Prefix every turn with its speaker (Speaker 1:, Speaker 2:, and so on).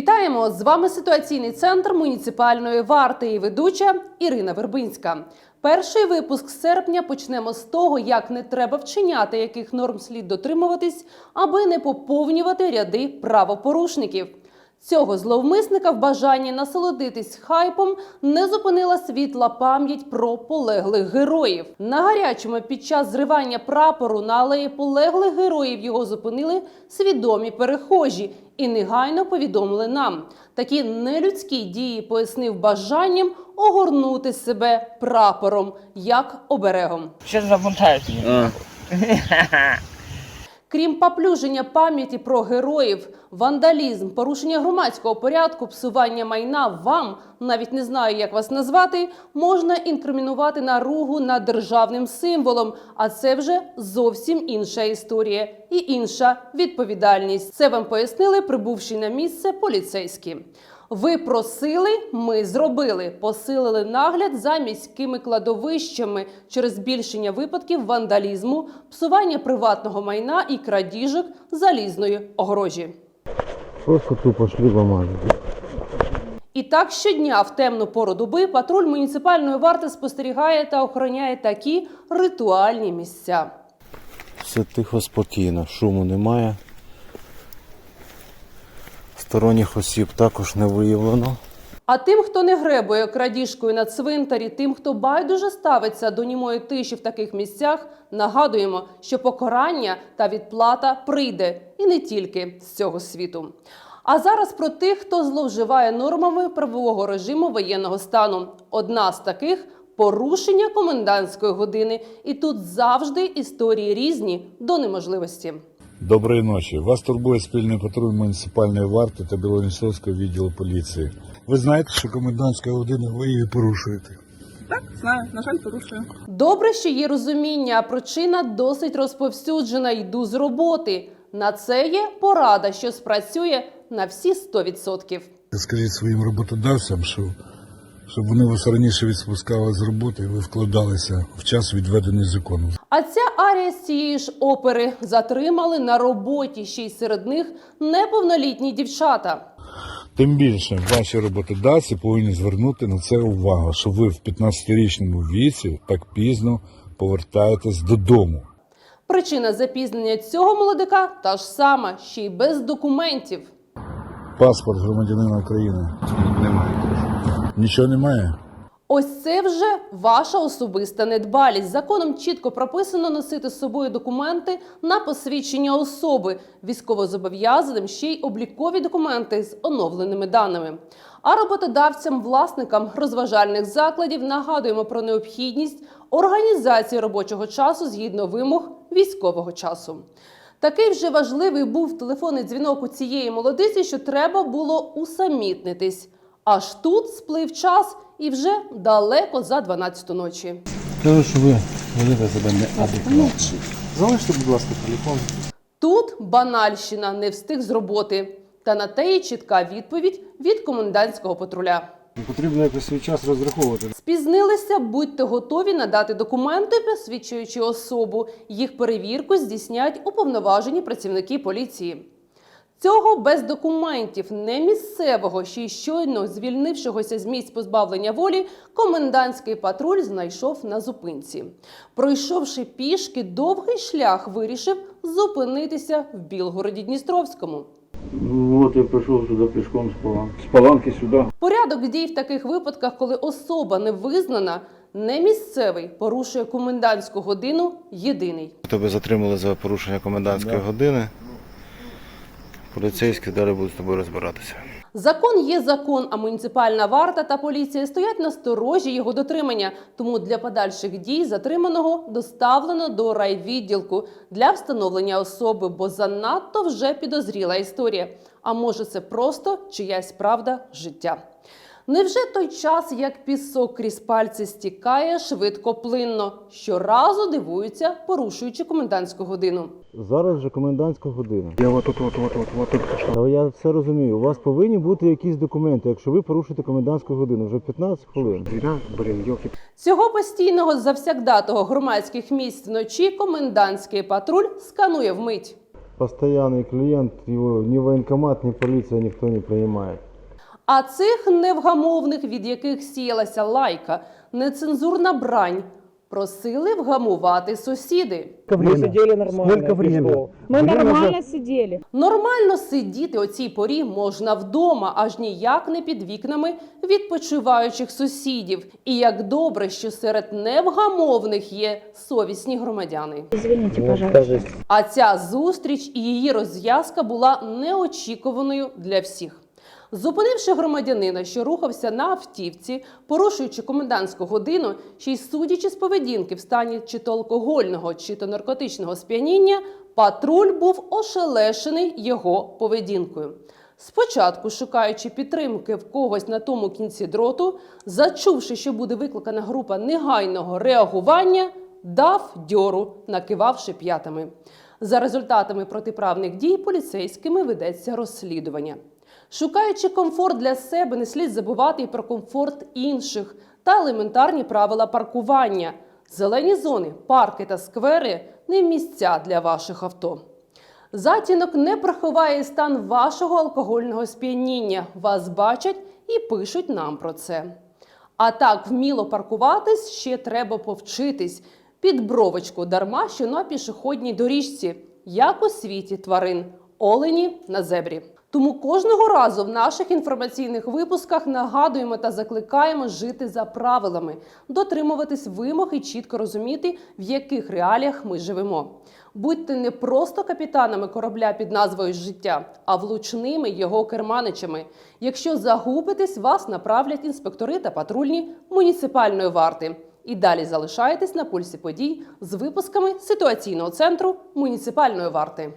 Speaker 1: Вітаємо з вами ситуаційний центр муніципальної варти і ведуча Ірина Вербинська. Перший випуск серпня почнемо з того, як не треба вчиняти, яких норм слід дотримуватись, аби не поповнювати ряди правопорушників. Цього зловмисника в бажанні насолодитись хайпом не зупинила світла пам'ять про полеглих героїв. На гарячому під час зривання прапору на алеї полеглих героїв його зупинили свідомі перехожі і негайно повідомили нам. Такі нелюдські дії пояснив бажанням огорнути себе прапором як оберегом.
Speaker 2: Сейчас забунтают меня.
Speaker 1: Крім поплюження пам'яті про героїв, вандалізм, порушення громадського порядку, псування майна вам навіть не знаю, як вас назвати, можна інкримінувати наругу над державним символом. А це вже зовсім інша історія і інша відповідальність. Це вам пояснили, прибувши на місце поліцейські. Ви просили, ми зробили. Посилили нагляд за міськими кладовищами через збільшення випадків вандалізму, псування приватного майна і крадіжок залізної огорожі.
Speaker 3: Просто тупо шлюба мажуть.
Speaker 1: І так щодня в темну пору доби патруль муніципальної варти спостерігає та охороняє такі ритуальні місця.
Speaker 3: Все тихо, спокійно, шуму немає. Сторонніх осіб також не виявлено.
Speaker 1: А тим, хто не гребує крадіжкою на цвинтарі, тим, хто байдуже ставиться до німої тиші в таких місцях, нагадуємо, що покарання та відплата прийде і не тільки з цього світу. А зараз про тих, хто зловживає нормами правового режиму воєнного стану. Одна з таких порушення комендантської години. І тут завжди історії різні до неможливості.
Speaker 4: Доброї ночі. Вас турбує спільний патруль муніципальної варти та Білонісовського відділу поліції. Ви знаєте, що комендантська година ви її порушуєте.
Speaker 5: Так, знаю, на жаль, порушую.
Speaker 1: Добре, що є розуміння, а причина досить розповсюджена. Йду з роботи. На це є порада, що спрацює на всі 100%.
Speaker 4: Скажіть своїм роботодавцям, що, щоб вони вас раніше відпускали з роботи і ви вкладалися в час відведений законом.
Speaker 1: А ця арія з цієї ж опери затримали на роботі ще й серед них неповнолітні дівчата.
Speaker 4: Тим більше ваші роботодавці повинні звернути на це увагу, що ви в 15-річному віці так пізно повертаєтесь додому.
Speaker 1: Причина запізнення цього молодика та ж сама, ще й без документів.
Speaker 4: Паспорт громадянина України. Немає. Нічого немає?
Speaker 1: Ось це вже ваша особиста недбалість. Законом чітко прописано носити з собою документи на посвідчення особи, військовозобов'язаним ще й облікові документи з оновленими даними. А роботодавцям, власникам розважальних закладів нагадуємо про необхідність організації робочого часу згідно вимог військового часу. Такий вже важливий був телефонний дзвінок у цієї молодиці, що треба було усамітнитись. Аж тут сплив час і вже далеко за 12 ночі.
Speaker 3: Кажу, що ви ведете себе неадекватно. Залиште, будь ласка, телефон.
Speaker 1: Тут банальщина не встиг з роботи. Та на те є чітка відповідь від комендантського патруля.
Speaker 3: Потрібно якось свій час розраховувати.
Speaker 1: Спізнилися, будьте готові надати документи, посвідчуючи особу. Їх перевірку здійснять уповноважені працівники поліції. Цього без документів не місцевого, ще й щойно звільнившогося з місць позбавлення волі, комендантський патруль знайшов на зупинці. Пройшовши пішки довгий шлях, вирішив зупинитися в Білгороді Дністровському.
Speaker 6: Ну вот я пришел сюда пешком с Паланки. С Паланки сюда.
Speaker 1: Порядок дій в таких випадках, коли особа не визнана, не місцевий, порушує комендантську годину єдиний.
Speaker 3: Тебе затримали за порушення комендантської години. Поліцейські далі будуть з тобою розбиратися.
Speaker 1: Закон є закон, а муніципальна варта та поліція стоять на сторожі його дотримання. Тому для подальших дій затриманого доставлено до райвідділку для встановлення особи, бо занадто вже підозріла історія. А може, це просто чиясь правда життя. Невже той час, як пісок крізь пальці стікає швидко плинно, щоразу дивуються, порушуючи комендантську годину.
Speaker 3: Зараз вже комендантська година.
Speaker 6: Я вот тут, вот, вот, вот, вот тут пошел.
Speaker 3: Та я все розумію. У вас повинні бути якісь документи, якщо ви порушите комендантську годину вже 15 хвилин.
Speaker 6: Да, елки.
Speaker 1: Цього постійного завсягдатого громадських місць вночі комендантський патруль сканує вмить.
Speaker 3: постоянный клиент, его ни военкомат, ни полиция никто не принимает.
Speaker 1: А цих невгамовних, від яких сіялася лайка, нецензурна брань, просили вгамувати сусіди.
Speaker 2: Мы сидели нормально.
Speaker 7: Время
Speaker 8: нормально сидели.
Speaker 1: Нормально сидіти о цій порі можна вдома, аж ніяк не під вікнами відпочиваючих сусідів. І як добре, що серед невгамовних є совісні громадяни.
Speaker 8: Извините,
Speaker 2: Вот
Speaker 8: пожалуйста.
Speaker 1: А ця зустріч і її розв'язка була неочікуваною для всіх. Зупинивши громадянина, що рухався на автівці, порушуючи комендантську годину, ще й судячи з поведінки в стані чи то алкогольного, чи то наркотичного сп'яніння, патруль був ошелешений його поведінкою. Спочатку, шукаючи підтримки в когось на тому кінці дроту, зачувши, що буде викликана група негайного реагування, дав дьору, накивавши п'ятами. За результатами протиправних дій поліцейськими ведеться розслідування. Шукаючи комфорт для себе, не слід забувати і про комфорт інших та елементарні правила паркування. Зелені зони, парки та сквери не місця для ваших авто. Затінок не приховає стан вашого алкогольного сп'яніння. Вас бачать і пишуть нам про це. А так вміло паркуватись ще треба повчитись під бровочку дарма, що на пішохідній доріжці, як у світі тварин, олені на зебрі. Тому кожного разу в наших інформаційних випусках нагадуємо та закликаємо жити за правилами, дотримуватись вимог і чітко розуміти, в яких реаліях ми живемо. Будьте не просто капітанами корабля під назвою життя, а влучними його керманичами. Якщо загубитесь, вас направлять інспектори та патрульні муніципальної варти. І далі залишайтесь на пульсі подій з випусками ситуаційного центру муніципальної варти.